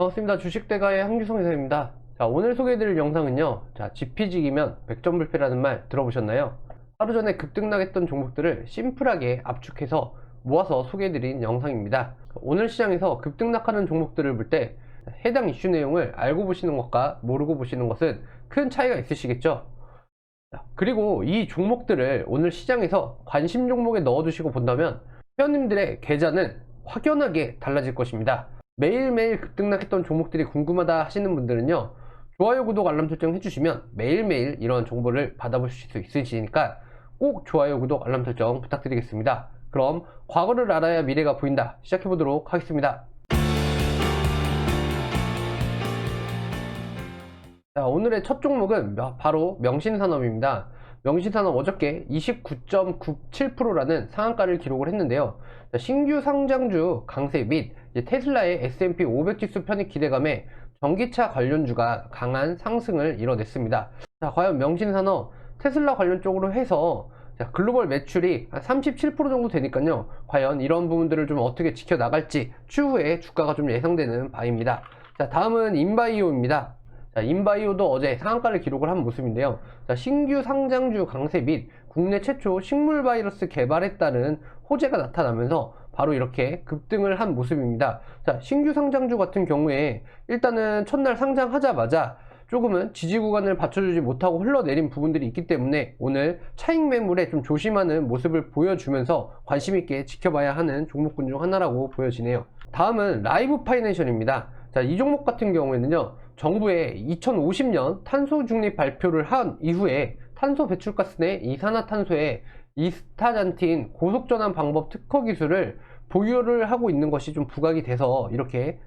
반갑습니다. 주식대가의 한규성 회사입니다. 자, 오늘 소개해드릴 영상은요. 자, 지피지기면 백전불패라는 말 들어보셨나요? 하루 전에 급등락했던 종목들을 심플하게 압축해서 모아서 소개해드린 영상입니다. 오늘 시장에서 급등락하는 종목들을 볼 때 해당 이슈 내용을 알고 보시는 것과 모르고 보시는 것은 큰 차이가 있으시겠죠? 자, 그리고 이 종목들을 오늘 시장에서 관심 종목에 넣어두시고 본다면 회원님들의 계좌는 확연하게 달라질 것입니다. 매일매일 급등락했던 종목들이 궁금하다 하시는 분들은요 좋아요 구독 알람 설정 해주시면 매일매일 이런 정보를 받아보실 수 있으시니까 꼭 좋아요 구독 알람 설정 부탁드리겠습니다. 그럼 과거를 알아야 미래가 보인다 시작해 보도록 하겠습니다. 자, 오늘의 첫 종목은 바로 명신산업입니다. 명신산업 어저께 29.97%라는 상한가를 기록을 했는데요. 자, 신규 상장주 강세 및 테슬라의 S&P 500 지수 편입 기대감에 전기차 관련주가 강한 상승을 이뤄냈습니다. 자, 과연 명신산업 테슬라 관련 쪽으로 해서 자, 글로벌 매출이 한 37% 정도 되니까요. 과연 이런 부분들을 좀 어떻게 지켜나갈지 추후에 주가가 좀 예상되는 바입니다. 자, 다음은 인바이오입니다. 자, 인바이오도 어제 상한가를 기록을 한 모습인데요. 자, 신규 상장주 강세 및 국내 최초 식물 바이러스 개발에 따른 호재가 나타나면서 바로 이렇게 급등을 한 모습입니다. 자, 신규 상장주 같은 경우에 일단은 첫날 상장하자마자 조금은 지지 구간을 받쳐주지 못하고 흘러내린 부분들이 있기 때문에 오늘 차익 매물에 좀 조심하는 모습을 보여주면서 관심 있게 지켜봐야 하는 종목군 중 하나라고 보여지네요. 다음은 라이브 파이낸셜입니다. 자, 이 종목 같은 경우에는요, 정부의 2050년 탄소 중립 발표를 한 이후에 탄소 배출가스 내 이산화탄소의 이스타잔틴 고속전환 방법 특허 기술을 보유를 하고 있는 것이 좀 부각이 돼서 이렇게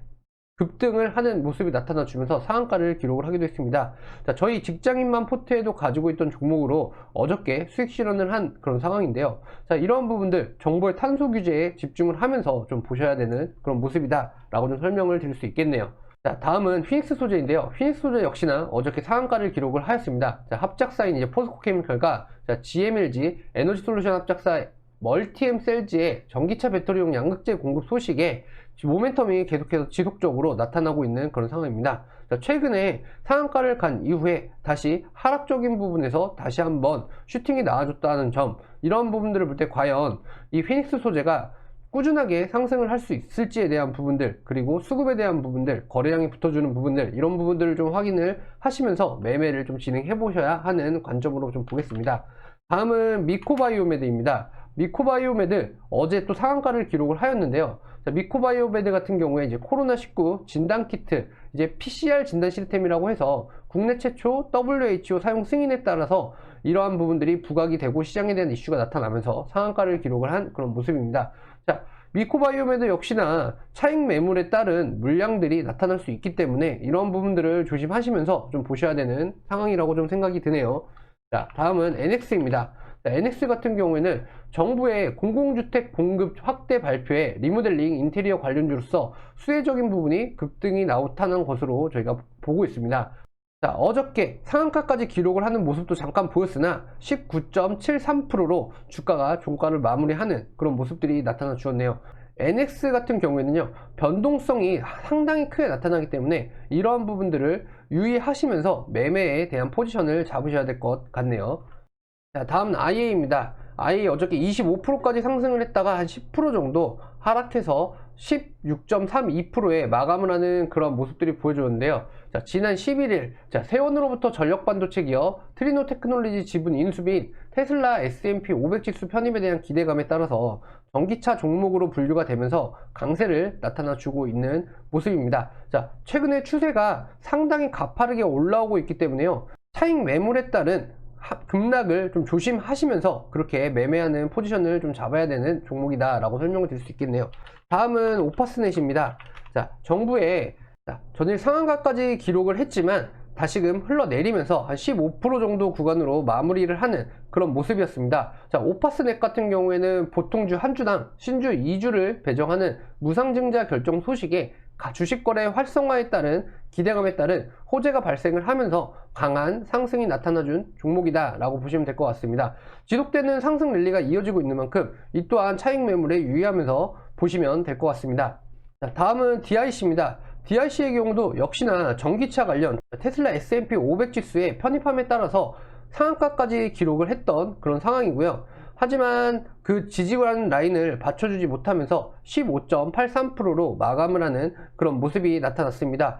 급등을 하는 모습이 나타나 주면서 상한가를 기록을 하기도 했습니다. 자, 저희 직장인만 포트에도 가지고 있던 종목으로 어저께 수익 실현을 한 그런 상황인데요. 자, 이런 부분들 정부의 탄소 규제에 집중을 하면서 좀 보셔야 되는 그런 모습이다 라고 좀 설명을 드릴 수 있겠네요. 자, 다음은 휘닉스 소재인데요. 휘닉스 소재 역시나 어저께 상한가를 기록을 하였습니다. 자, 합작사인 이제 포스코 케미칼과 자, GMLG 에너지 솔루션 합작사 멀티엠 셀즈의 전기차 배터리용 양극재 공급 소식에 모멘텀이 계속해서 지속적으로 나타나고 있는 그런 상황입니다. 자, 최근에 상한가를 간 이후에 다시 하락적인 부분에서 다시 한번 슈팅이 나와줬다는 점 이런 부분들을 볼 때 과연 이 휘닉스 소재가 꾸준하게 상승을 할 수 있을지에 대한 부분들 그리고 수급에 대한 부분들 거래량이 붙어주는 부분들 이런 부분들을 좀 확인을 하시면서 매매를 좀 진행해 보셔야 하는 관점으로 좀 보겠습니다. 다음은 미코바이오메드입니다. 미코바이오메드 어제 또 상한가를 기록을 하였는데요. 자, 미코바이오메드 같은 경우에 이제 코로나19 진단키트 이제 PCR 진단 시스템이라고 해서 국내 최초 WHO 사용 승인에 따라서 이러한 부분들이 부각이 되고 시장에 대한 이슈가 나타나면서 상한가를 기록을 한 그런 모습입니다. 자, 미코바이오메드 역시나 차익 매물에 따른 물량들이 나타날 수 있기 때문에 이런 부분들을 조심하시면서 좀 보셔야 되는 상황이라고 좀 생각이 드네요. 자, 다음은 NX입니다. NX 같은 경우에는 정부의 공공주택 공급 확대 발표에 리모델링 인테리어 관련주로서 수혜적인 부분이 급등이 나타난 것으로 저희가 보고 있습니다. 자, 어저께 상한가까지 기록을 하는 모습도 잠깐 보였으나 19.73%로 주가가 종가를 마무리하는 그런 모습들이 나타나 주었네요. NX 같은 경우에는요, 변동성이 상당히 크게 나타나기 때문에 이러한 부분들을 유의하시면서 매매에 대한 포지션을 잡으셔야 될 것 같네요. 자, 다음은 IA입니다. IA 어저께 25%까지 상승을 했다가 한 10% 정도 하락해서 16.32%에 마감을 하는 그런 모습들이 보여주는데요. 자, 지난 11일, 자, 세원으로부터 전력 반도체 기업 트리노 테크놀로지 지분 인수 및 테슬라 S&P 500 지수 편입에 대한 기대감에 따라서 전기차 종목으로 분류가 되면서 강세를 나타나 주고 있는 모습입니다. 자, 최근에 추세가 상당히 가파르게 올라오고 있기 때문에요. 차익 매물에 따른 급락을 좀 조심하시면서 그렇게 매매하는 포지션을 좀 잡아야 되는 종목이다 라고 설명을 드릴 수 있겠네요 다음은 오파스넷입니다 자 정부의 자, 전일 상한가까지 기록을 했지만 다시금 흘러내리면서 한 15% 정도 구간으로 마무리를 하는 그런 모습이었습니다. 자, 오파스넷 같은 경우에는 보통주 한 주당 신주 2주를 배정하는 무상증자 결정 소식에 주식 거래 활성화에 따른 기대감에 따른 호재가 발생을 하면서 강한 상승이 나타나준 종목이다 라고 보시면 될 것 같습니다. 지속되는 상승 랠리가 이어지고 있는 만큼 이 또한 차익 매물에 유의하면서 보시면 될 것 같습니다. 자, 다음은 DIC입니다. DRC의 경우도 역시나 전기차 관련 테슬라 S&P 500 지수의 편입함에 따라서 상한가까지 기록을 했던 그런 상황이고요. 하지만 그 지지하는 라인을 받쳐주지 못하면서 15.83%로 마감을 하는 그런 모습이 나타났습니다.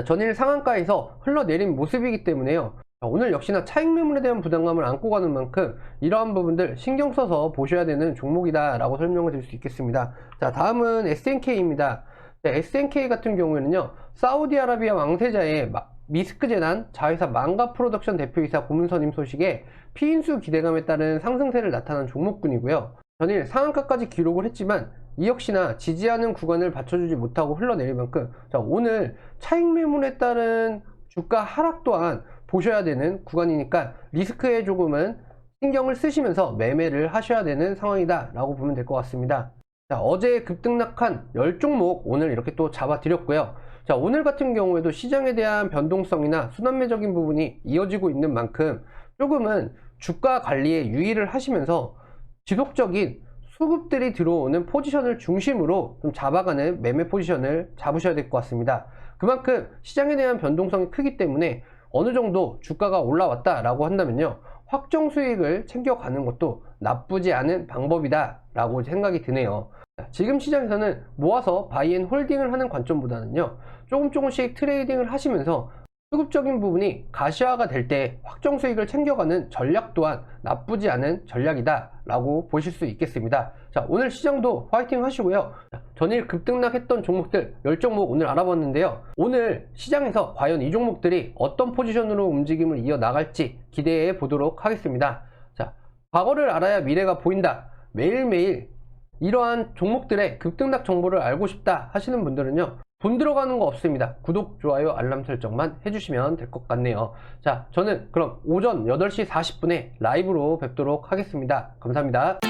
자, 전일 상한가에서 흘러내린 모습이기 때문에요. 자, 오늘 역시나 차익 매물에 대한 부담감을 안고 가는 만큼 이러한 부분들 신경 써서 보셔야 되는 종목이다 라고 설명을 드릴 수 있겠습니다. 자 다음은 SNK입니다. SNK 같은 경우에는요 사우디아라비아 왕세자의 마- 미스크 재단 자회사 망가 프로덕션 대표이사 고문 선임 소식에 피인수 기대감에 따른 상승세를 나타난 종목군이고요. 전일 상한가까지 기록을 했지만 이 역시나 지지하는 구간을 받쳐주지 못하고 흘러내릴 만큼 자, 오늘 차익 매물에 따른 주가 하락 또한 보셔야 되는 구간이니까 리스크에 조금은 신경을 쓰시면서 매매를 하셔야 되는 상황이다 라고 보면 될 것 같습니다. 자, 어제 급등락한 10종목 오늘 이렇게 또 잡아 드렸고요. 자, 오늘 같은 경우에도 시장에 대한 변동성이나 순환매적인 부분이 이어지고 있는 만큼 조금은 주가 관리에 유의를 하시면서 지속적인 수급들이 들어오는 포지션을 중심으로 좀 잡아가는 매매 포지션을 잡으셔야 될 것 같습니다. 그만큼 시장에 대한 변동성이 크기 때문에 어느 정도 주가가 올라왔다라고 한다면요. 확정 수익을 챙겨가는 것도 나쁘지 않은 방법이다 라고 생각이 드네요. 자, 지금 시장에서는 모아서 바이앤 홀딩을 하는 관점보다는요. 조금 조금씩 트레이딩을 하시면서 수급적인 부분이 가시화가 될 때 확정 수익을 챙겨가는 전략 또한 나쁘지 않은 전략이다 라고 보실 수 있겠습니다. 자, 오늘 시장도 화이팅 하시고요. 자, 전일 급등락했던 종목들 10종목 오늘 알아봤는데요. 오늘 시장에서 과연 이 종목들이 어떤 포지션으로 움직임을 이어 나갈지 기대해 보도록 하겠습니다. 자, 과거를 알아야 미래가 보인다. 매일매일 이러한 종목들의 급등락 정보를 알고 싶다 하시는 분들은요. 돈 들어가는 거 없습니다. 구독, 좋아요, 알람 설정만 해주시면 될 것 같네요. 자, 저는 그럼 오전 8시 40분에 라이브로 뵙도록 하겠습니다. 감사합니다.